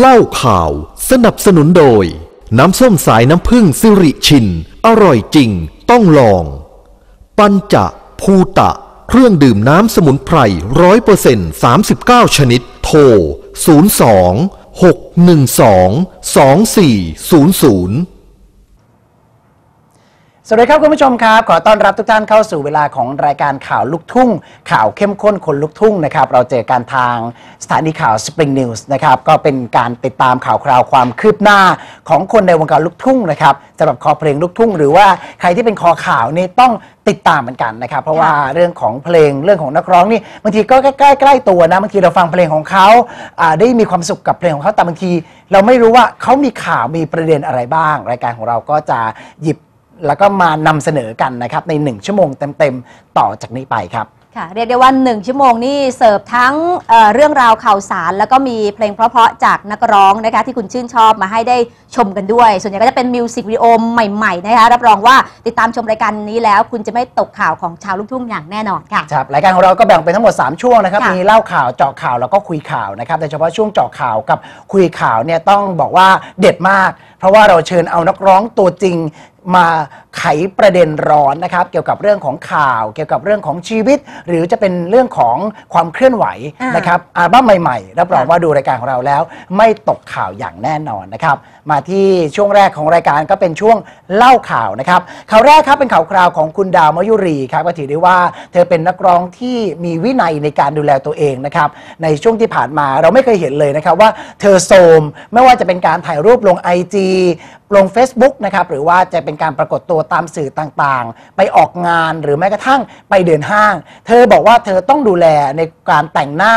เล่าข่าว สนับสนุนโดย น้ำส้มสายน้ำผึ้งสิริชิน อร่อยจริงต้องลอง ปัญจะภูตะ เครื่องดื่มน้ำสมุนไพรร้อยเปอร์เซ็นต์สามสิบเก้าชนิด โทรศูนย์สองหกหนึ่งสองสองสี่ศูนย์ศูนย์ สวัสดีครับคุณผู้ชมครับ ขอต้อนรับทุกท่านเข้าสู่เวลาของรายการข่าวลูกทุ่ง ข่าวเข้มข้นคนลูกทุ่งนะครับเราเจอกันทางสถานีข่าว Spring News นะครับก็เป็นการติดตามข่าวคราวความคืบหน้าของคนในวงการลูกทุ่งนะครับสำหรับคอเพลงลูกทุ่ง หรือว่าใครที่เป็นคอข่าวนี่ต้องติดตามเหมือนกันนะครับ เพราะว่าเรื่องของเพลงเรื่องของนักร้องนี่บางทีก็ใกล้ๆใกล้ตัวนะบางทีเราฟังเพลงของเขาาได้มีความสุขกับเพลงของเขาแต่บางที เราไม่รู้ว่าเขามีข่าวมีประเด็นอะไรบ้าง รายการของเราก็จะหยิบ แล้วก็มานำเสนอกันนะครับใน 1 ชั่วโมงเต็มๆ ต่อจากนี้ไปครับ ค่ะเรียกได้ว่า 1 ชั่วโมงนี่เสิร์ฟทั้งเอ่อเรื่องราวข่าวสาร แล้วก็มีเพลงเพราะๆจากนักร้องนะคะที่คุณชื่นชอบมาให้ได้ชมกันด้วย ส่วนใหญ่ก็จะเป็นมิวสิกวิดีโอใหม่ๆนะคะรับรองว่าติดตามชมรายการนี้แล้ว คุณจะไม่ตกข่าวของชาวลูกทุ่งอย่างแน่นอนค่ะ ครับรายการของเราก็แบ่งเป็นทั้งหมด 3 ช่วงนะครับ ค่ะมีเล่าข่าวเจาะข่าวแล้วก็คุยข่าวนะครับโดยเฉพาะช่วงเจาะข่าวกับคุยข่าวเนี่ยต้องบอกว่าเด็ดมาก เพราะว่าเราเชิญเอานักร้องตัวจริง มา ไขประเด็นร้อนนะครับ เกี่ยวกับเรื่องของข่าว เกี่ยวกับเรื่องของชีวิต หรือจะเป็นเรื่องของความเคลื่อนไหวอ่านนะครับอัลบั้มใหม่ๆรับรองว่าดูรายการของเราแล้ว ไม่ตกข่าวอย่างแน่นอนนะครับ มาที่ช่วงแรกของรายการก็เป็นช่วงเล่าข่าวนะครับข่าวแรกครับเป็นข่าวคราวของคุณดาวมยุรีครับก็ถือได้ว่าเธอเป็นนักร้องที่มีวินัยในการดูแลตัวเองนะครับ ในช่วงที่ผ่านมาเราไม่เคยเห็นเลยนะครับว่าเธอโซมไม่ว่าจะเป็นการถ่ายรูปลง IG ลง Facebook นะครับหรือว่าจะเป็นการปรากฏตัวตามสื่อต่างๆ ไปออกงานหรือแม้กระทั่งไปเดินห้าง เธอบอกว่าเธอต้องดูแลในการแต่งหน้า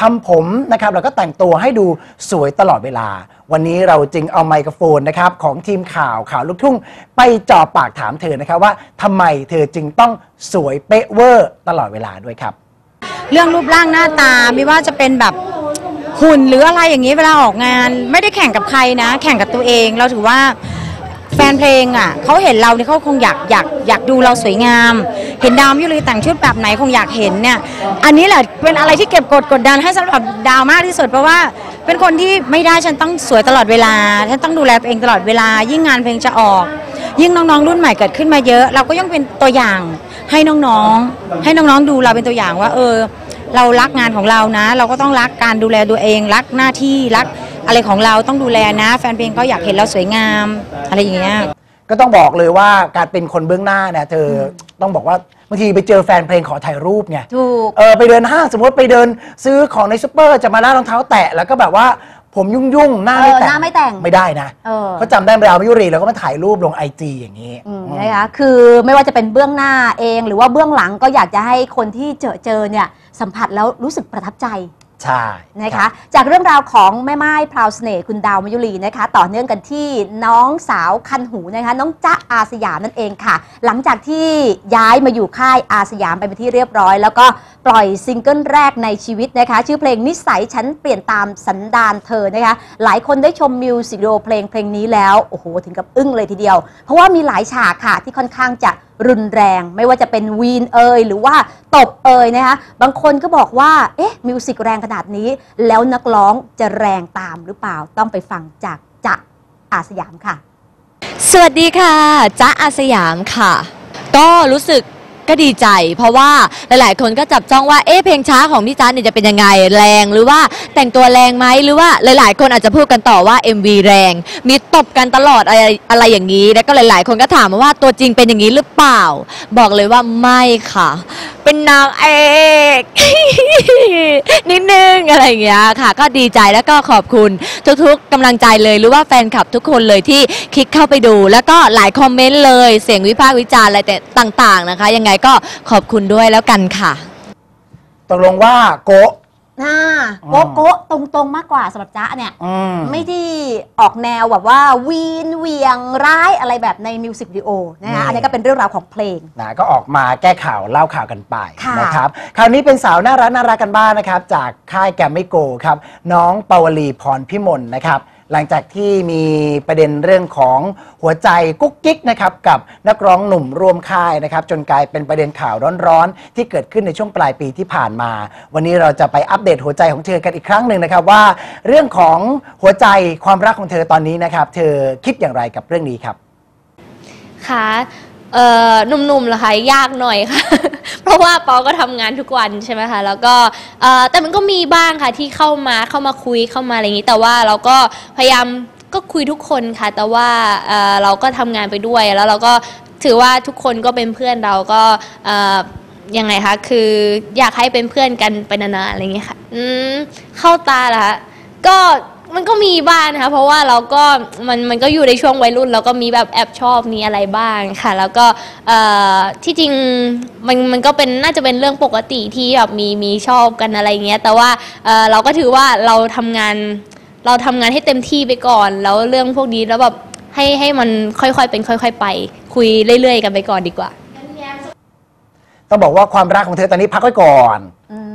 ทำผมนะครับแล้วก็แต่งตัวให้ดูสวยตลอดเวลา วันนี้เราจึงเอาไมโครโฟนนะครับของทีมข่าวข่าวลูกทุ่ง ไปจ่อปากถามเธอนะครับว่าทำไมเธอจึงต้องสวยเป๊ะเวอร์ตลอดเวลาด้วยครับ เรื่องรูปร่างหน้าตาไม่ว่าจะเป็นแบบหุ่นหรืออะไรอย่างนี้เวลาออกงาน ไม่ได้แข่งกับใครนะ แข่งกับตัวเองเราถือว่า แฟนเพลงอะเขาเห็นเราเนี่ยเขาคงอยากอยากอยากดูเราสวยงาม เห็นดาวมยุรีแต่งชุดแบบไหนคงอยากเห็นเนี่ยอันนี้แหละเป็นอะไรที่เก็บกดกดดันให้สำหรับดาวมากที่สุดเพราะว่าเป็นคนที่ไม่ได้ฉันต้องสวยตลอดเวลาฉันต้องดูแลตัวเองตลอดเวลา ยิ่งงานเพลงจะออก ยิ่งน้องๆ รุ่นใหม่เกิดขึ้นมาเยอะ เราก็ยังเป็นตัวอย่างให้น้องๆ ให้น้องๆดูเราเป็นตัวอย่างว่า เออ เรารักงานของเรานะ เราก็ต้องรักการดูแลตัวเอง รักหน้าที่รัก อะไรของเราต้องดูแลนะ แฟนเพลงก็อยากเห็นเราสวยงาม อะไรอย่างเงี้ย ก็ต้องบอกเลยว่าการเป็นคนเบื้องหน้าเนี่ยเธออต้องบอกว่าบางทีไปเจอแฟนเพลงขอถ่ายรูปไงถูก เออไปเดินห้างสมมติไปเดินซื้อของในซูเปอร์จะมาหน้ารองเท้าแตะแล้วก็แบบว่าผมยุ่งยุ่งๆหน้าไม่เออแต่งหน้าไม่แต่ง ไม่ได้นะเออ เขาจำได้เวลามายุรีแล้วก็มาถ่ายรูปลงไอจีอย่างนี้ อืมนะคะคือไม่ว่าจะเป็นเบื้องหน้าเอง หรือว่าเบื้องหลังก็อยากจะให้คนที่เจอเจอเนี่ยสัมผัสแล้วรู้สึกประทับใจ ใช่นะคะจากเรื่องราวของแม่ไม้พราวเสน่ห์คุณดาวมยุรีนะคะ ต่อเนื่องกันที่น้องสาวคันหูนะคะ น้องจ๊ะอาสยามนั่นเองค่ะ หลังจากที่ย้ายมาอยู่ค่ายอาสยามไปเป็นที่เรียบร้อย แล้วก็ปล่อยซิงเกิลแรกในชีวิตนะคะ ชื่อเพลงนิสัยฉันเปลี่ยนตามสันดานเธอนะคะ หลายคนได้ชมมิวสิกวิดีโอเพลงเพลงนี้แล้ว โอ้โห ถึงกับอึ้งเลยทีเดียว เพราะว่ามีหลายฉากค่ะที่ค่อนข้างจะรุนแรง ไม่ว่าจะเป็นวีนเอยหรือว่าตบเอยนะคะ บางคนก็บอกว่า เอ๊ะ มิวสิกแรงขนาดนี้ แล้วนักร้องจะแรงตามหรือเปล่า ต้องไปฟังจากจะอาสยามค่ะ สวัสดีค่ะจ๊ะอาสยามค่ะ ก็รู้สึก ก็ดีใจ เพราะว่าหลายๆ คนก็จับจ้องว่าเอ๊ะเพลงช้าของพี่จ๊ะเนี่ยจะเป็นยังไงแรงหรือว่าแต่งตัวแรงไหมหรือว่าหลายๆ คนอาจจะพูดกันต่อว่า MV แรง มีตบกันตลอดอะไรอะไรอย่างนี้ แล้วก็หลาย ๆ คนก็ถามมาว่าตัวจริงเป็นอย่างนี้หรือเปล่า บอกเลยว่าไม่ค่ะ เป็นนางเอกนิดนึงอะไรอย่างเงี้ยค่ะ ก็ดีใจแล้วก็ขอบคุณทุกๆกำลังใจเลยหรือว่าแฟนคลับทุกคนเลยที่คลิกเข้าไปดู แล้วก็หลายคอมเมนต์เลยเสียงวิพากษ์วิจารณ์อะไรแต่ต่าง ๆ นะคะ ยังไงก็ขอบคุณด้วยแล้วกันค่ะ ตกลงว่าโกะ น่าโก๊ะโก๊ะตรงๆมากกว่าสำหรับจ๊ะเนี่ย อืม ไม่ที่ออกแนวแบบว่าวีนเหวียงร้ายอะไรแบบในมิวสิกวิดีโอนะคะอันนี้ก็เป็นเรื่องราวของเพลง นะก็ออกมาแก้ข่าวเล่าข่าวกันไปค่ะนะครับคราวนี้เป็นสาวน่ารักน่ารักกันบ้างนะครับ จากค่ายแกรมมี่โกครับ น้องปาวลีพรพิมลนะครับ หลังจากที่มีประเด็นเรื่องของหัวใจกุ๊กกิ๊กนะครับกับนักร้องหนุ่มร่วมค่ายนะครับจนกลายเป็นประเด็นข่าวร้อนๆ ที่เกิดขึ้นในช่วงปลายปีที่ผ่านมา วันนี้เราจะไปอัปเดตหัวใจของเธอกันอีกครั้งหนึ่งนะครับว่า เรื่องของหัวใจความรักของเธอตอนนี้นะครับ เธอคิดอย่างไรกับเรื่องนี้ครับ ค่ะ เอ่อหนุ่มๆเหรอคะยากหน่อยค่ะ เพราะว่าปอก็ทำงานทุกวันใช่ไหมคะแล้วก็เอ่อแต่มันก็มีบ้างค่ะที่เข้ามาเข้ามาคุยเข้ามาอะไรอย่างนี้ แต่ว่าเราก็พยายามก็คุยทุกคนค่ะ แต่ว่าเอ่อเราก็ทำงานไปด้วยแล้วเราก็ถือว่าทุกคนก็เป็นเพื่อนเราก็เอ่อยังไงคะคืออยากให้เป็นเพื่อนกันไปนานๆอะไรอย่างเงี้ยค่ะอืมเข้าตาเหรอคะก็ มันก็มีบ้างนะคะ เพราะว่าเราก็มันมันก็อยู่ในช่วงวัยรุ่น เราก็มีแบบแอบชอบมีอะไรบ้างค่ะ แล้วก็เอ่อที่จริงมันมันก็เป็นน่าจะเป็นเรื่องปกติที่แบบมีมีชอบกันอะไรเงี้ยแต่ว่าเอ่อเราก็ถือว่าเราทำงาน เราทำงานให้เต็มที่ไปก่อน แล้วเรื่องพวกนี้แล้วแบบให้ให้มันค่อยๆเป็นค่อย ๆ ไป คุยเรื่อยๆ กันไปก่อนดีกว่า ต้องบอกว่าความรักของเธอตอนนี้พักไว้ก่อน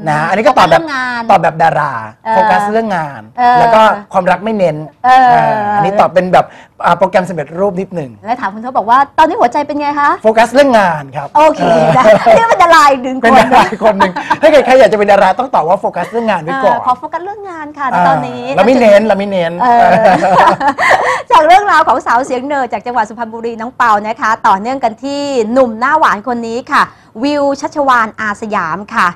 นะอันนี้ก็ตอบแบบโฟกัสเรื่องงานตอบแบบดาราเออโฟกัสเรื่องงาน เออแล้วก็ความรักไม่เน้นเออ เอออันนี้ตอบเป็นแบบอ่าโปรแกรมสำเร็จรูปนิดหนึ่งแล้วถามคุณเขาบอกว่าตอนนี้หัวใจเป็นไงคะ โฟกัสเรื่องงานครับโอเคนะนี่เป็นดาราอีกหนึ่งเป็นคนดาราอีกคนหนึ่งถ้าเกิดใครอยากจะเป็นดาราต้องตอบว่าโฟกัสเรื่องงานไว้ก่อนเออขอโฟกัสเรื่องงานค่ะในตอนนี้ เราไม่เน้นเราไม่เน้น เออ จากเรื่องราวของสาวเสียงเนิร์ดจากจังหวัดสุพรรณบุรีน้องเปานะคะ ต่อเนื่องกันที่หนุ่มหน้าหวานคนนี้ค่ะ วิวชัชวานอาสยามค่ะ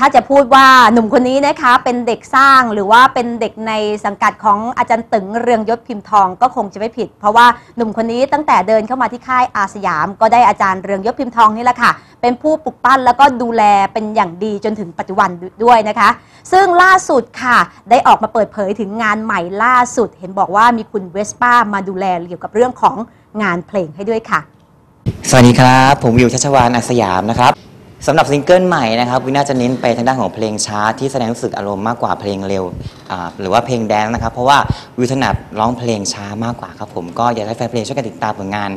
ถ้าจะพูดว่าหนุ่มคนนี้นะคะ เป็นเด็กสร้างหรือว่าเป็นเด็กในสังกัดของอาจารย์ตึงเรืองยศพิมพ์ทองก็คงจะไม่ผิด เพราะว่าหนุ่มคนนี้ตั้งแต่เดินเข้ามาที่ค่ายอาสยาม ก็ได้อาจารย์เรืองยศพิมพ์ทองนี่แหละค่ะ เป็นผู้ปลุกปั้นแล้วก็ดูแลเป็นอย่างดีจนถึงปัจจุบันด้วยนะคะ ซึ่งล่าสุดค่ะ ได้ออกมาเปิดเผยถึงงานใหม่ล่าสุด เห็นบอกว่ามีคุณเวสป้ามาดูแลเกี่ยวกับเรื่องของงานเพลงให้ด้วยค่ะ สวัสดีครับ ผมวิวชัชวานอาสยามนะครับ สำหรับซิงเกิลใหม่นะครับวิวน่าจะเน้นไปทางด้านของเพลงช้าที่แสดงรู้สึกอารมณ์มากกว่าเพลงเร็วอ่าหรือว่าเพลงแดนซ์นะครับ เพราะว่าวิวถนัดร้องเพลงช้ามากกว่าครับผมก็อยากให้แฟนเพลงช่วยกันติดตามผลงาน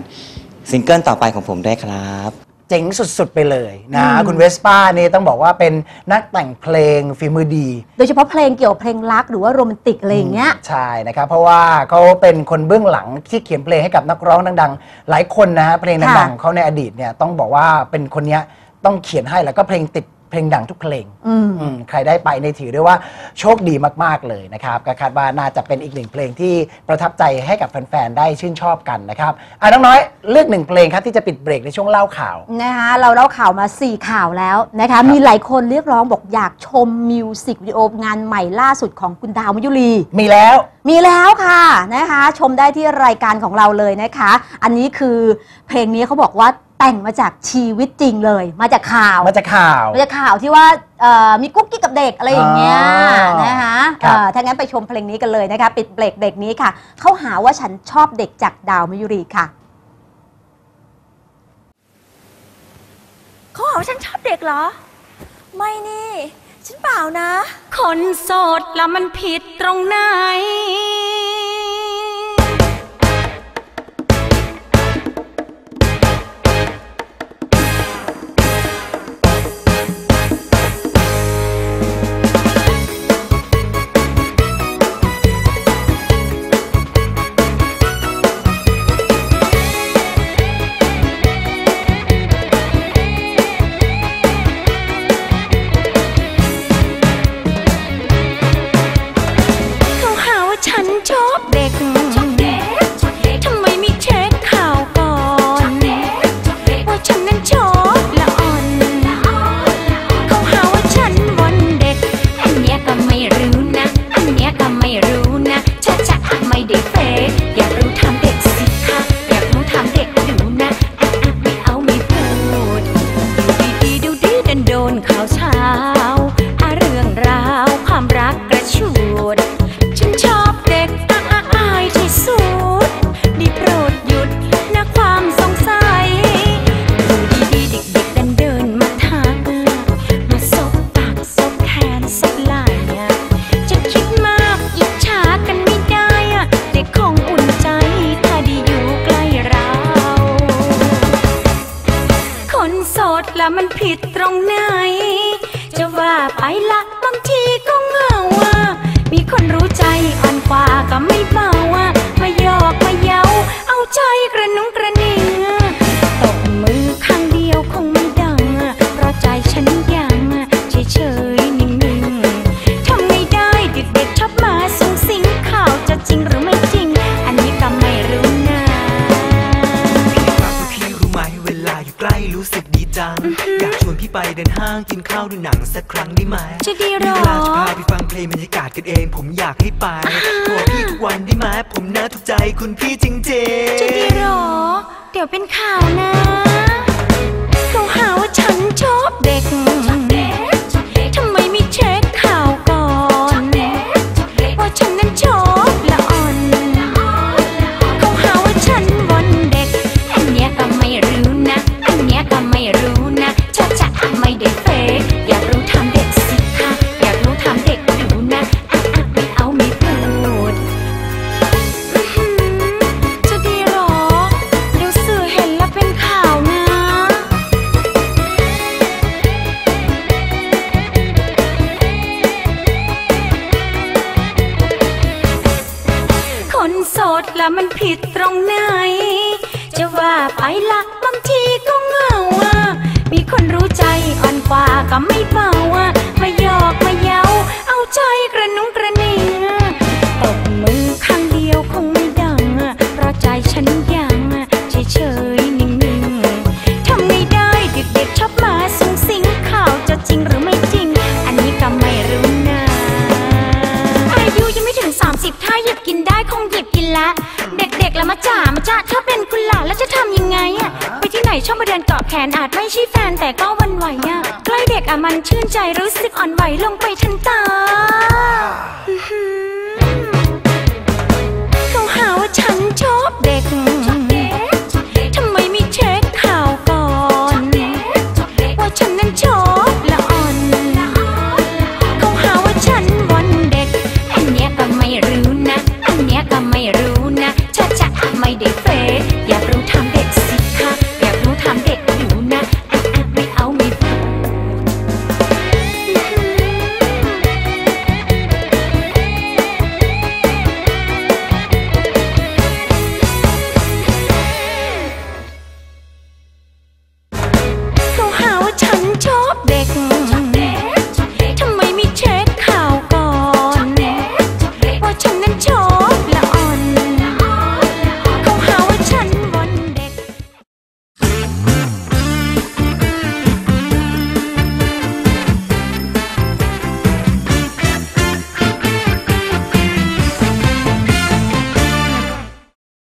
ซิงเกิลต่อไปของผมด้วยครับ เจ๋งสุดๆไปเลยนะอืมคุณเวสป้านี่ต้องบอกว่าเป็นนักแต่งเพลงฝีมือดี โดยเฉพาะเพลงเกี่ยวกับเพลงรักหรือว่าโรแมนติกอะไรอย่างเงี้ย ใช่นะครับ เพราะว่าเขาเป็นคนเบื้องหลังที่เขียนเพลงให้กับนักร้องดัง ๆ หลายคนนะฮะเพลงดังๆค่ะ ของเขาในอดีตเนี่ยต้องบอกว่าเป็นคนเนี้ย ต้องเขียนให้แล้วก็เพลงติดเพลงดังทุกเพลงอืม อืมใครได้ไปในยถือได้ว่าโชคดีมาก ๆ เลยนะครับก็คาดว่าน่าจะเป็นอีกหนึ่งเพลงที่ประทับใจให้กับแฟน ๆ ได้ชื่นชอบกันนะครับอะน้องน้อยเลือกหนึ่งเพลงครับที่จะปิดเบรกในช่วงเล่าข่าว นะคะเราเล่าข่าวมา 4 ข่าวแล้วนะคะมีหลายคนเรียกร้องบอกอยากชมมิวสิกวิดีโองานใหม่ล่าสุดของคุณดาวมยุรี มีแล้วมีแล้วค่ะนะคะ ชมได้ที่รายการของเราเลยนะคะ อันนี้คือเพลงนี้เขาบอกว่า แต่งมาจากชีวิตจริงเลย มาจากข่าว มาจากข่าว มาจากข่าวที่ว่าเอ่อมีกุ๊กกิ๊กกับเด็กอะไรอย่างเงี้ยอ๋อนะคะครับ เอ่อถ้างั้นไปชมเพลงนี้กันเลยนะคะ ปิดเบรกเบรกนี้ค่ะ เขาหาว่าฉันชอบเด็กจากดาวมยุรีค่ะ เขาหาว่าฉันชอบเด็กเหรอ ไม่นี่ ฉันเปล่านะ คนโสดละมันผิดตรงไหน ดูหนังสักครั้งได้ไหมจะดีหรอมีเวลาจะพาไปฟังเพลงบรรยากาศกันเอง ผมอยากให้ไปขอพี่ทุกวันได้ไหมผมน่าถูกใจคุณพี่จริงๆจะดีหรอ เดี๋ยวเป็นข่าวนะ มาจ่ามาจ่าถ้าเป็นคุณหลาแล้วจะทำยังไงอะไปที่ไหนชอบมาเดินเกาะแขนอาจไม่ใช่แฟนแต่ก็วันไหวอะใกล้เด็กอะมันชื่นใจรู้สึกอ่อนไหวลงไปทันตา